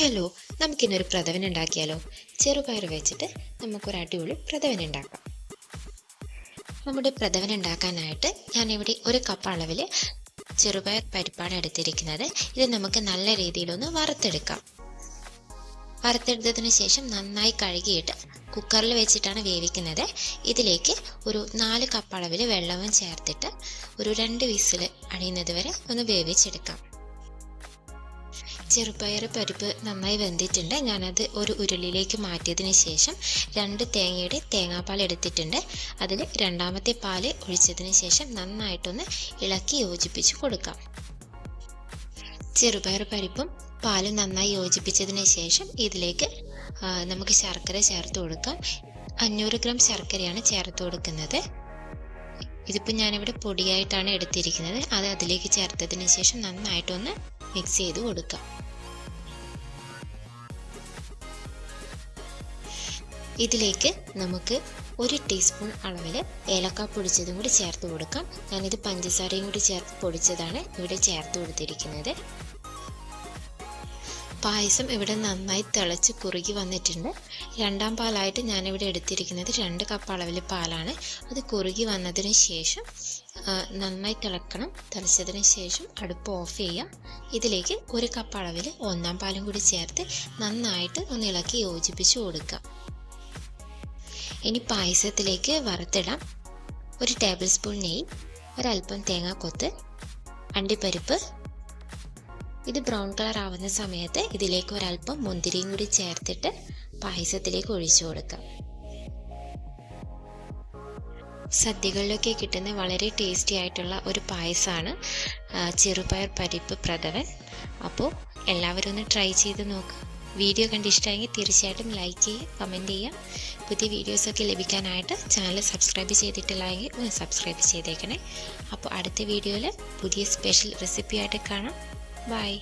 Hello നമുക്കിന്നൊരു പ്രഥവൻ ഉണ്ടാക്കിയാലോ? ചെറുപയർ വെച്ചിട്ട് നമുക്കൊരു അടിപൊളി പ്രഥവൻ ഉണ്ടാക്കാം. നമ്മുടെ പ്രഥവൻ ഉണ്ടാക്കാനായിട്ട് ഞാനിവിടെ ഒരു കപ്പ് അളവിൽ ചെറുപയർ പരിപ്പാണ് എടുത്തിരിക്കുന്നത്. ഇത് നമുക്ക് നല്ല രീതിയിലൊന്ന് വറുത്തെടുക്കാം. വറുത്തെടുത്തതിന് ശേഷം നന്നായി കഴുകിയിട്ട് കുക്കറിൽ വെച്ചിട്ടാണ് വേവിക്കുന്നത്. ഇതിലേക്ക് ഒരു നാല് കപ്പ് അളവിൽ വെള്ളവും ചേർത്തിട്ട് ഒരു രണ്ട് വിസിൽ അണിയുന്നത് വരെ ഒന്ന് വേവിച്ചെടുക്കാം. ചെറുപയർ പരിപ്പ് നന്നായി വെന്തിട്ടുണ്ട്. ഞാനത് ഒരു ഉരുളിയിലേക്ക് മാറ്റിയതിന് ശേഷം രണ്ട് തേങ്ങയുടെ തേങ്ങാപ്പാൽ എടുത്തിട്ടുണ്ട്. അതിൽ രണ്ടാമത്തെ പാൽ ഒഴിച്ചതിന് ശേഷം നന്നായിട്ടൊന്ന് ഇളക്കി യോജിപ്പിച്ച് കൊടുക്കാം. ചെറുപയർ പരിപ്പും പാലും നന്നായി യോജിപ്പിച്ചതിന് ശേഷം ഇതിലേക്ക് നമുക്ക് ശർക്കര ചേർത്ത് കൊടുക്കാം. അഞ്ഞൂറ് ഗ്രാം ശർക്കരയാണ് ചേർത്ത് കൊടുക്കുന്നത്. ഇതിപ്പോൾ ഞാനിവിടെ പൊടിയായിട്ടാണ് എടുത്തിരിക്കുന്നത്. അത് അതിലേക്ക് ചേർത്തതിന് ശേഷം നന്നായിട്ടൊന്ന് മിക്സ് ചെയ്ത് കൊടുക്കാം. ഇതിലേക്ക് നമുക്ക് ഒരു ടീസ്പൂൺ അളവിൽ ഏലക്ക പൊടിച്ചതും കൂടി ചേർത്ത് കൊടുക്കാം. ഞാനിത് പഞ്ചസാരയും കൂടി ചേർത്ത് പൊടിച്ചതാണ് ഇവിടെ ചേർത്ത് കൊടുത്തിരിക്കുന്നത്. പായസം ഇവിടെ നന്നായി തിളച്ച് കുറുകി വന്നിട്ടുണ്ട്. രണ്ടാം പാലായിട്ട് ഞാനിവിടെ എടുത്തിരിക്കുന്നത് രണ്ട് കപ്പ് അളവിൽ പാലാണ്. അത് കുറുകി വന്നതിന് ശേഷം നന്നായി തിളക്കണം. തിളച്ചതിന് ശേഷം അടുപ്പ് ഓഫ് ചെയ്യാം. ഇതിലേക്ക് ഒരു കപ്പ് അളവിൽ ഒന്നാം പാലും കൂടി ചേർത്ത് നന്നായിട്ട് ഒന്ന് ഇളക്കി യോജിപ്പിച്ച് കൊടുക്കാം ഇനി പായസത്തിലേക്ക് വറുത്തിടാം. ഒരു ടേബിൾ സ്പൂൺ നെയ്യ് ഒരൽപ്പം തേങ്ങാക്കൊത്ത് അണ്ടിപ്പരിപ്പ് ഇത് ബ്രൗൺ കളർ ആവുന്ന സമയത്ത് ഇതിലേക്ക് ഒരല്പം മുന്തിരിയും കൂടി ചേർത്തിട്ട് പായസത്തിലേക്ക് ഒഴിച്ചു കൊടുക്കാം. സദ്യകളിലൊക്കെ കിട്ടുന്ന വളരെ ടേസ്റ്റി ആയിട്ടുള്ള ഒരു പായസമാണ് ചെറുപയർ പരിപ്പ് പ്രഥവൻ അപ്പോൾ എല്ലാവരും ഒന്ന് ട്രൈ ചെയ്ത് നോക്കുക വീഡിയോ കണ്ട് ഇഷ്ടമായെങ്കിൽ തീർച്ചയായിട്ടും ലൈക്ക് ചെയ്യുക കമന്റ് ചെയ്യുക. പുതിയ വീഡിയോസൊക്കെ ലഭിക്കാനായിട്ട് ചാനൽ സബ്സ്ക്രൈബ് ചെയ്തിട്ടില്ലെങ്കിൽ സബ്സ്ക്രൈബ് ചെയ്തേക്കണേ. അപ്പോൾ അടുത്ത വീഡിയോയിൽ പുതിയ സ്പെഷ്യൽ റെസിപ്പി ആയിട്ട് കാണാം. Bye.